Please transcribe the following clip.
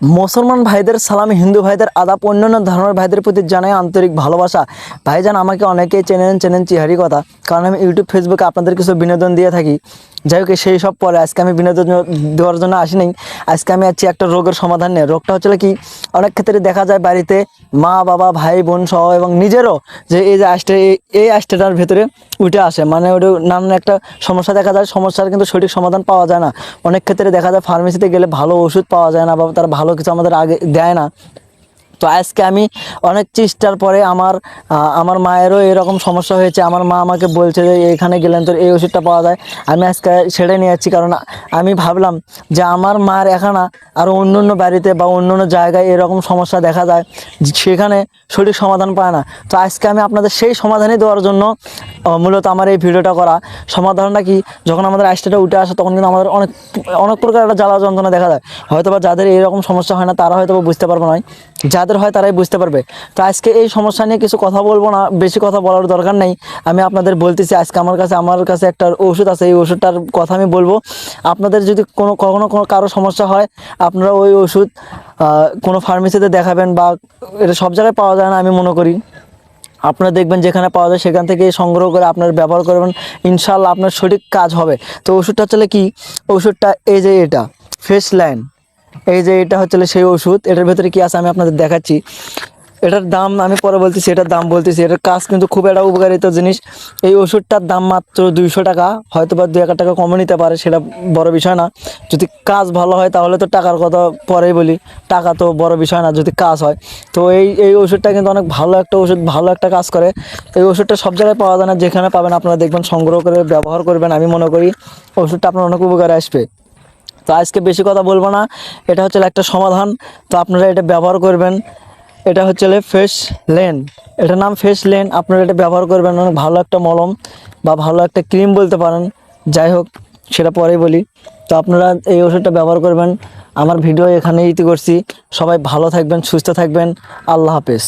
মুসলমান ভাইদের সালামি, হিন্দু ভাইদের আদাব, অন্যান্য ধর্মের ভাইদের প্রতি জানাই আন্তরিক ভালোবাসা। ভাইজান, আমাকে অনেকেই চেনেন চেনেন চিহারি কথা, কারণ আমি ইউটিউব ফেসবুকে আপনাদের কিছু বিনোদন দিয়ে থাকি। যাই হোক সেই সব পরে আজকে আমি বিনোদন দেওয়ার জন্য আসি নাই আজকে আমি আছি একটা রোগের সমাধান নেই রোগটা হচ্ছিল কি? অনেক ক্ষেত্রে দেখা যায় বাড়িতে মা, বাবা, ভাই, বোন সহ এবং নিজেরও যে এই যে আষ্টে, এই আষ্টেটার ভেতরে উঠে আসে। মানে ওটা নানান একটা সমস্যা দেখা যায়, সমস্যার কিন্তু সঠিক সমাধান পাওয়া যায় না। অনেক ক্ষেত্রে দেখা যায় ফার্মেসিতে গেলে ভালো ওষুধ পাওয়া যায় না বা তারা ভালো কিছু আমাদের আগে দেয় না। তো আজকে আমি অনেক চেষ্টার পরে আমার আমার মায়েরও এরকম সমস্যা হয়েছে। আমার মা আমাকে বলছে যে, এখানে গেলেন তোর এই ওষুধটা পাওয়া যায়। আমি আজকে সেরে নিয়ে যাচ্ছি। কারণ আমি ভাবলাম যে, আমার মায়ের এখানে আরও অন্য অন্য বাড়িতে বা অন্য অন্য জায়গায় এরকম সমস্যা দেখা যায় সেখানে সঠিক সমাধান পায় না। তো আজকে আমি আপনাদের সেই সমাধানই দেওয়ার জন্য মূলত আমার এই ভিডিওটা করা। সমাধানটা কি যখন আমাদের আইসটা উঠে আসে, তখন কিন্তু আমাদের অনেক অনেক প্রকার একটা জ্বালা যন্ত্রণা দেখা যায় হয়তো বা যাদের এরকম সমস্যা হয় না, তারা হয়তো বুঝতে পারবে না যাদের হয়, তারাই বুঝতে পারবে। তো আজকে এই সমস্যা নিয়ে কিছু কথা বলব না, বেশি কথা বলার দরকার নেই। আমি আপনাদের বলতেছি, আজকে আমার কাছে আমার কাছে একটা ওষুধ আছে, এই ওষুধটার কথা আমি বলব। আপনাদের যদি কোনো, কখনো কোনো কারও সমস্যা হয়, আপনারা ওই ওষুধ কোনো ফার্মেসিতে দেখাবেন বা এটা সব জায়গায় পাওয়া যায় না, আমি মনে করি। আপনারা দেখবেন যেখানে পাওয়া যায় সেখান থেকে সংগ্রহ করে আপনার ব্যবহার করবেন। ইনশাল্লাহ আপনার সঠিক কাজ হবে। তো ওষুধটা হচ্ছে কি? ওষুধটা এই যে এটা ফেস লাইন এই যে এটা হচ্ছে সেই ওষুধ। এটার ভেতরে কি আছে আমি আপনাদের দেখাচ্ছি। এটার দাম আমি পরে বলতেছি, এটার দাম বলতেছি। এটার কাজ কিন্তু খুব একটা উপকারিত জিনিস। এই ওষুধটার দাম মাত্র দুইশো টাকা হয়তো বা দু টাকা কমে নিতে পারে, সেটা বড় বিষয় না। যদি কাজ ভালো হয় তাহলে তো টাকার কথা পরেই বলি। টাকা তো বড় বিষয় না, যদি কাজ হয়। তো এই এই ওষুধটা কিন্তু অনেক ভালো একটা ওষুধ, ভালো একটা কাজ করে। এই ওষুধটা সব জায়গায় পাওয়া যায় না, যেখানে পাবেন আপনারা দেখবেন, সংগ্রহ করে ব্যবহার করবেন। আমি মনে করি ওষুধটা আপনার অনেক উপকারে আসবে। তো আজকে বেশি কথা বলব না, এটা হচ্ছে একটা সমাধান। তো আপনারা এটা ব্যবহার করবেন। এটা হচ্ছে ফেস লেন এটার নাম ফেস লেন আপনারা এটা ব্যবহার করবেন, অনেক ভালো একটা মলম বা ভালো একটা ক্রিম বলতে পারেন। যাই হোক, সেটা পরেই বলি। তো আপনারা এই ওষুধটা ব্যবহার করবেন। আমার ভিডিও এখানেই ইতি করছি। সবাই ভালো থাকবেন, সুস্থ থাকবেন। আল্লাহ হাফেজ।